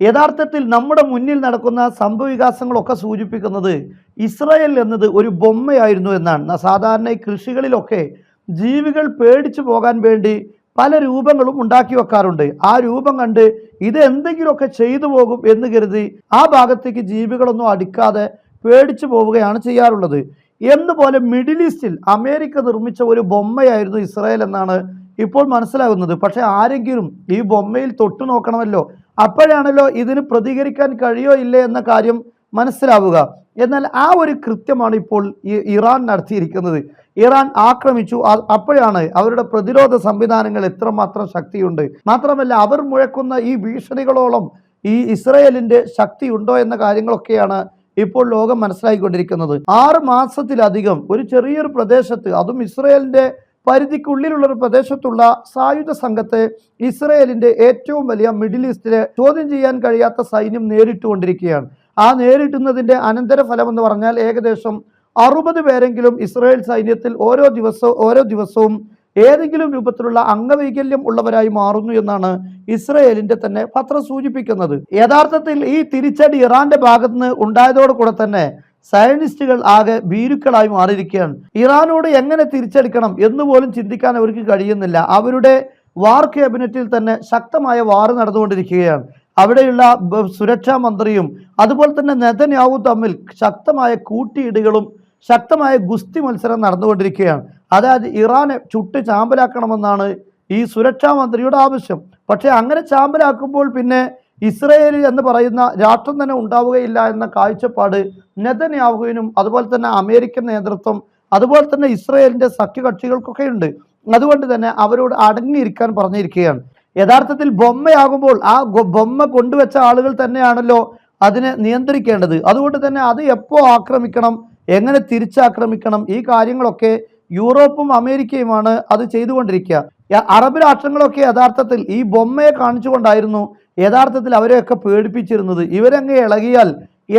യഥാർത്ഥത്തിൽ നമ്മുടെ മുന്നിൽ നടക്കുന്ന സംഭവവികാസങ്ങളൊക്കെ സൂചിപ്പിക്കുന്നത് ഇസ്രായേൽ എന്നത് ഒരു ബൊമ്മയായിരുന്നു എന്നാണ്. സാധാരണ കൃഷികളിലൊക്കെ ജീവികൾ പേടിച്ചു പോകാൻ വേണ്ടി പല രൂപങ്ങളും ഉണ്ടാക്കി വെക്കാറുണ്ട്. ആ രൂപം കണ്ട് ഇത് എന്തെങ്കിലുമൊക്കെ ചെയ്തു പോകും എന്ന് കരുതി ആ ഭാഗത്തേക്ക് ജീവികളൊന്നും അടുക്കാതെ പേടിച്ചു പോവുകയാണ് ചെയ്യാറുള്ളത്. എന്നപോലെ മിഡിൽ ഈസ്റ്റിൽ അമേരിക്ക നിർമ്മിച്ച ഒരു ബൊമ്മയായിരുന്നു ഇസ്രായേൽ എന്നാണ് ഇപ്പോൾ മനസ്സിലാകുന്നത്. പക്ഷേ ആരെങ്കിലും ഈ ബൊമ്മയിൽ തൊട്ടു നോക്കണമല്ലോ. അപ്പോഴാണല്ലോ ഇതിന് പ്രതികരിക്കാൻ കഴിയോ ഇല്ലേ എന്ന കാര്യം മനസ്സിലാവുക. എന്നാൽ ആ ഒരു കൃത്യമാണ് ഇപ്പോൾ ഇറാൻ നടത്തിയിരിക്കുന്നത്. ഇറാൻ ആക്രമിച്ചു. അപ്പോഴാണ് അവരുടെ പ്രതിരോധ സംവിധാനങ്ങൾ എത്രമാത്രം ശക്തിയുണ്ട്. മാത്രമല്ല അവർ മുഴക്കുന്ന ഈ ഭീഷണികളോളം ഈ ഇസ്രയേലിന്റെ ശക്തി ഉണ്ടോ എന്ന കാര്യങ്ങളൊക്കെയാണ് ഇപ്പോൾ ലോകം മനസ്സിലാക്കിക്കൊണ്ടിരിക്കുന്നത് ആറ് മാസത്തിലധികം ഒരു ചെറിയൊരു പ്രദേശത്ത് അതും ഇസ്രയേലിന്റെ പരിധിക്കുള്ളിലുള്ള ഒരു പ്രദേശത്തുള്ള സായുധ സംഘത്തെ ഇസ്രയേലിന്റെ ഏറ്റവും വലിയ മിഡിൽ ഈസ്റ്റിലെ ചോദ്യം ചെയ്യാൻ കഴിയാത്ത സൈന്യം നേരിട്ടുകൊണ്ടിരിക്കുകയാണ്. ആ നേരിട്ടുന്നതിന്റെ അനന്തരഫലം എന്ന് പറഞ്ഞാൽ ഏകദേശം അറുപത് പേരെങ്കിലും ഇസ്രായേൽ സൈന്യത്തിൽ ഓരോ ദിവസവും ഓരോ ദിവസവും ഏതെങ്കിലും രൂപത്തിലുള്ള അംഗവൈകല്യം ഉള്ളവരായി മാറുന്നു എന്നാണ് ഇസ്രയേലിന്റെ തന്നെ പത്രം സൂചിപ്പിക്കുന്നത്. യഥാർത്ഥത്തിൽ ഈ തിരിച്ചടി ഇറാന്റെ ഭാഗത്ത് നിന്ന് ഉണ്ടായതോടുകൂടെ തന്നെ സയനിസ്റ്റുകൾ ആകെ ഭീരുക്കളായി മാറിയിരിക്കുകയാണ്. ഇറാനോട് എങ്ങനെ തിരിച്ചടിക്കണം എന്ന് പോലും ചിന്തിക്കാൻ അവർക്ക് കഴിയുന്നില്ല. അവരുടെ വാർ ക്യാബിനറ്റിൽ തന്നെ ശക്തമായ വാർ നടന്നുകൊണ്ടിരിക്കുകയാണ്. അവിടെയുള്ള സുരക്ഷാ മന്ത്രിയും അതുപോലെ തന്നെ നെതന്യാവും തമ്മിൽ ശക്തമായ കൂട്ടിയിടികളും ശക്തമായ ഗുസ്തി മത്സരം നടന്നുകൊണ്ടിരിക്കുകയാണ്. അതായത് ഇറാനെ ചുട്ട് ചാമ്പലാക്കണമെന്നാണ് ഈ സുരക്ഷാ മന്ത്രിയുടെ ആവശ്യം. പക്ഷേ അങ്ങനെ ചാമ്പലാക്കുമ്പോൾ പിന്നെ ഇസ്രയേൽ എന്ന് പറയുന്ന രാഷ്ട്രം തന്നെ ഉണ്ടാവുകയില്ല എന്ന കാഴ്ചപ്പാട് നെതന്യാഹുവിനും അതുപോലെ തന്നെ അമേരിക്കൻ നേതൃത്വം അതുപോലെ തന്നെ ഇസ്രയേലിന്റെ സഖ്യകക്ഷികൾക്കൊക്കെ ഉണ്ട്. അതുകൊണ്ട് തന്നെ അവരോട് അടങ്ങിയിരിക്കാൻ പറഞ്ഞിരിക്കുകയാണ്. യഥാർത്ഥത്തിൽ ബൊമ്മയാകുമ്പോൾ ആ ബൊമ്മ കൊണ്ടുവച്ച ആളുകൾ തന്നെയാണല്ലോ അതിനെ നിയന്ത്രിക്കേണ്ടത്. അതുകൊണ്ട് തന്നെ അത് എപ്പോൾ ആക്രമിക്കണം എങ്ങനെ തിരിച്ചാക്രമിക്കണം ഈ കാര്യങ്ങളൊക്കെ യൂറോപ്പും അമേരിക്കയുമാണ് അത് ചെയ്തുകൊണ്ടിരിക്കുക. അറബ് രാഷ്ട്രങ്ങളൊക്കെ യഥാർത്ഥത്തിൽ ഈ ബൊമ്മയെ കാണിച്ചുകൊണ്ടായിരുന്നു യഥാർത്ഥത്തിൽ അവരെയൊക്കെ പേടിപ്പിച്ചിരുന്നത്. ഇവരങ്ങ് ഇളകിയാൽ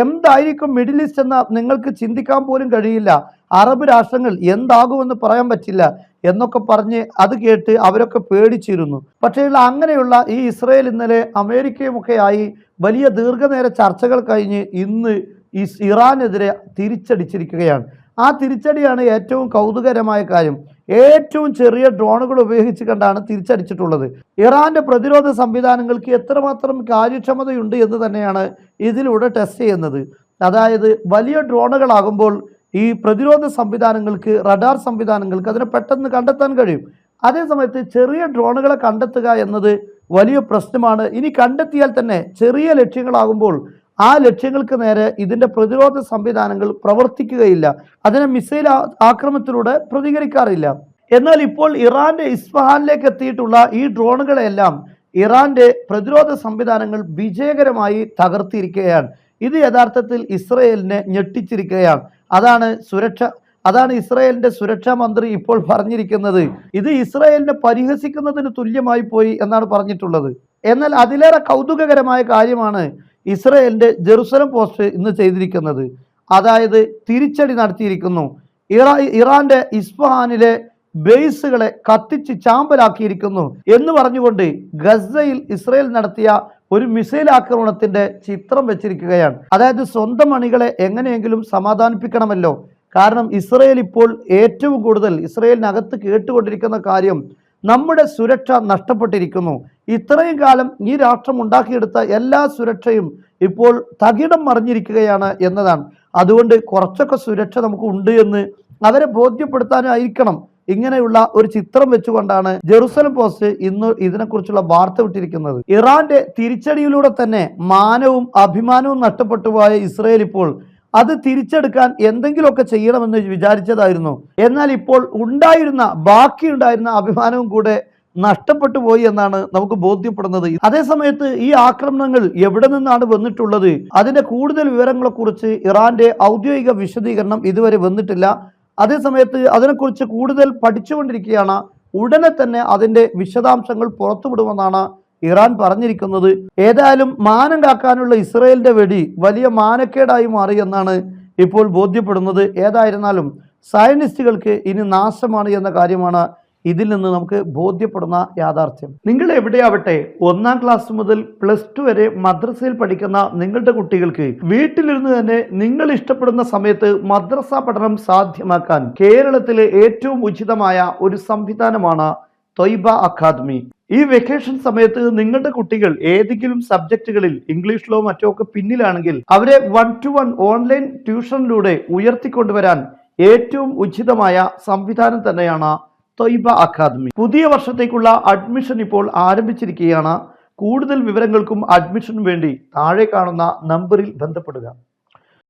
എന്തായിരിക്കും മിഡിൽ ഈസ്റ്റ് എന്ന നിങ്ങൾക്ക് ചിന്തിക്കാൻ പോലും കഴിയില്ല. അറബ് രാഷ്ട്രങ്ങൾ എന്താകുമെന്ന് പറയാൻ പറ്റില്ല എന്നൊക്കെ പറഞ്ഞ് അത് കേട്ട് അവരൊക്കെ പേടിച്ചിരുന്നു. പക്ഷേ അങ്ങനെയുള്ള ഈ ഇസ്രയേൽ ഇന്നലെ അമേരിക്കയുമൊക്കെ ആയി വലിയ ദീർഘനേര ചർച്ചകൾ കഴിഞ്ഞ് ഇന്ന് ഇറാനെതിരെ തിരിച്ചടിച്ചിരിക്കുകയാണ്. ആ തിരിച്ചടിയാണ് ഏറ്റവും കൗതുകരമായ കാര്യം. ഏറ്റവും ചെറിയ ഡ്രോണുകൾ ഉപയോഗിച്ച് കണ്ടാണ് തിരിച്ചടിച്ചിട്ടുള്ളത്. ഇറാന്റെ പ്രതിരോധ സംവിധാനങ്ങൾക്ക് എത്രമാത്രം കാര്യക്ഷമതയുണ്ട് എന്ന് തന്നെയാണ് ഇതിലൂടെ ടെസ്റ്റ് ചെയ്യുന്നത്. അതായത് വലിയ ഡ്രോണുകളാകുമ്പോൾ ഈ പ്രതിരോധ സംവിധാനങ്ങൾക്ക് റഡാർ സംവിധാനങ്ങൾക്ക് അതിനെ പെട്ടെന്ന് കണ്ടെത്താൻ കഴിയും. അതേസമയത്ത് ചെറിയ ഡ്രോണുകളെ കണ്ടെത്തുക എന്നത് വലിയ പ്രശ്നമാണ്. ഇനി കണ്ടെത്തിയാൽ തന്നെ ചെറിയ ലക്ഷ്യങ്ങളാകുമ്പോൾ ആ ലക്ഷ്യങ്ങൾക്ക് നേരെ ഇതിന്റെ പ്രതിരോധ സംവിധാനങ്ങൾ പ്രവർത്തിക്കുകയില്ല. അതിനെ മിസൈൽ ആക്രമണത്തിലൂടെ പ്രതികരിക്കാറില്ല. എന്നാൽ ഇപ്പോൾ ഇറാന്റെ ഇസ്ഫഹാനിലേക്ക് എത്തിയിട്ടുള്ള ഈ ഡ്രോണുകളെല്ലാം ഇറാന്റെ പ്രതിരോധ സംവിധാനങ്ങൾ വിജയകരമായി തകർത്തിരിക്കുകയാണ്. ഇത് യഥാർത്ഥത്തിൽ ഇസ്രയേലിനെ ഞെട്ടിച്ചിരിക്കുകയാണ്. അതാണ് സുരക്ഷ അതാണ് ഇസ്രായേലിന്റെ സുരക്ഷാ മന്ത്രി ഇപ്പോൾ പറഞ്ഞിരിക്കുന്നത്. ഇത് ഇസ്രയേലിനെ പരിഹസിക്കുന്നതിന് തുല്യമായി പോയി എന്നാണ് പറഞ്ഞിട്ടുള്ളത്. എന്നാൽ അതിലേറെ കൗതുകകരമായ കാര്യമാണ് ഇസ്രായേലിന്റെ ജെറുസലം പോസ്റ്റ് ഇന്ന് ചെയ്തിരിക്കുന്നത്. അതായത് തിരിച്ചടി നടത്തിയിരിക്കുന്നു. ഇറാ ഇറാന്റെ ഇസ്ഫഹാനിലെ ബേസുകളെ കത്തിച്ച് ചാമ്പലാക്കിയിരിക്കുന്നു എന്ന് പറഞ്ഞുകൊണ്ട് ഗസയിൽ ഇസ്രയേൽ നടത്തിയ ഒരു മിസൈൽ ആക്രമണത്തിന്റെ ചിത്രം വെച്ചിരിക്കുകയാണ്. അതായത് സ്വന്തം അണികളെ എങ്ങനെയെങ്കിലും സമാധാനിപ്പിക്കണമല്ലോ. കാരണം ഇസ്രയേൽ ഇപ്പോൾ ഏറ്റവും കൂടുതൽ ഇസ്രയേലിനകത്ത് കേട്ടുകൊണ്ടിരിക്കുന്ന കാര്യം നമ്മുടെ സുരക്ഷ നഷ്ടപ്പെട്ടിരിക്കുന്നു. ഇത്രയും കാലം ഈ രാഷ്ട്രം ഉണ്ടാക്കിയെടുത്ത എല്ലാ സുരക്ഷയും ഇപ്പോൾ തകിടം മറിഞ്ഞിരിക്കുകയാണ് എന്നതാണ്. അതുകൊണ്ട് കുറച്ചൊക്കെ സുരക്ഷ നമുക്ക് ഉണ്ട് എന്ന് അവരെ ബോധ്യപ്പെടുത്താനായിരിക്കണം ഇങ്ങനെയുള്ള ഒരു ചിത്രം വെച്ചുകൊണ്ടാണ് ജെറുസലം പോസ്റ്റ് ഇന്ന് ഇതിനെക്കുറിച്ചുള്ള വാർത്ത വിട്ടിരിക്കുന്നത്. ഇറാന്റെ തിരിച്ചടിയിലൂടെ തന്നെ മാനവും അഭിമാനവും നഷ്ടപ്പെട്ടുപോയ ഇസ്രയേൽ ഇപ്പോൾ അത് തിരിച്ചെടുക്കാൻ എന്തെങ്കിലുമൊക്കെ ചെയ്യണമെന്ന് വിചാരിച്ചതായിരുന്നു. എന്നാൽ ഇപ്പോൾ ഉണ്ടായിരുന്ന ബാക്കിയുണ്ടായിരുന്ന അഭിമാനവും കൂടെ നഷ്ടപ്പെട്ടു പോയി എന്നാണ് നമുക്ക് ബോധ്യപ്പെടുന്നത്. അതേസമയത്ത് ഈ ആക്രമണങ്ങൾ എവിടെ നിന്നാണ് വന്നിട്ടുള്ളത്? അതിന്റെ കൂടുതൽ വിവരങ്ങളെ കുറിച്ച് ഇറാന്റെ ഔദ്യോഗിക വിശദീകരണം ഇതുവരെ വന്നിട്ടില്ല. അതേസമയത്ത് അതിനെക്കുറിച്ച് കൂടുതൽ പഠിച്ചുകൊണ്ടിരിക്കുകയാണ്. ഉടനെ തന്നെ അതിന്റെ വിശദാംശങ്ങൾ പുറത്തുവിടുമെന്നാണ് ഇറാൻ പറഞ്ഞിരിക്കുന്നത്. ഏതായാലും മാനം കാക്കാനുള്ള ഇസ്രയേലിന്റെ വെടി വലിയ മാനക്കേടായി മാറി എന്നാണ് ഇപ്പോൾ ബോധ്യപ്പെടുന്നത്. ഏതായിരുന്നാലും സയനിസ്റ്റുകൾക്ക് ഇനി നാശമാണ് എന്ന കാര്യമാണ് ഇതിൽ നിന്ന് നമുക്ക് ബോധ്യപ്പെടുന്ന യാഥാർത്ഥ്യം. നിങ്ങൾ എവിടെയാവട്ടെ ഒന്നാം ക്ലാസ് മുതൽ പ്ലസ് ടു വരെ മദ്രസയിൽ പഠിക്കുന്ന നിങ്ങളുടെ കുട്ടികൾക്ക് വീട്ടിലിരുന്ന് തന്നെ നിങ്ങൾ ഇഷ്ടപ്പെടുന്ന സമയത്ത് മദ്രസ പഠനം സാധ്യമാക്കാൻ കേരളത്തിലെ ഏറ്റവും ഉചിതമായ ഒരു സംവിധാനമാണ് തൊയ്ബ അക്കാദമി. ഈ വെക്കേഷൻ സമയത്ത് നിങ്ങളുടെ കുട്ടികൾ ഏതെങ്കിലും സബ്ജക്റ്റുകളിൽ ഇംഗ്ലീഷിലോ മറ്റോ ഒക്കെ പിന്നിലാണെങ്കിൽ അവരെ വൺ ടു വൺ ഓൺലൈൻ ട്യൂഷനിലൂടെ ഉയർത്തിക്കൊണ്ടുവരാൻ ഏറ്റവും ഉചിതമായ സംവിധാനം തന്നെയാണ് തൊയ്ബ അക്കാദമി. പുതിയ വർഷത്തേക്കുള്ള അഡ്മിഷൻ ഇപ്പോൾ ആരംഭിച്ചിരിക്കുകയാണ്. കൂടുതൽ വിവരങ്ങൾക്കും അഡ്മിഷനും വേണ്ടി താഴെ കാണുന്ന നമ്പറിൽ ബന്ധപ്പെടുക.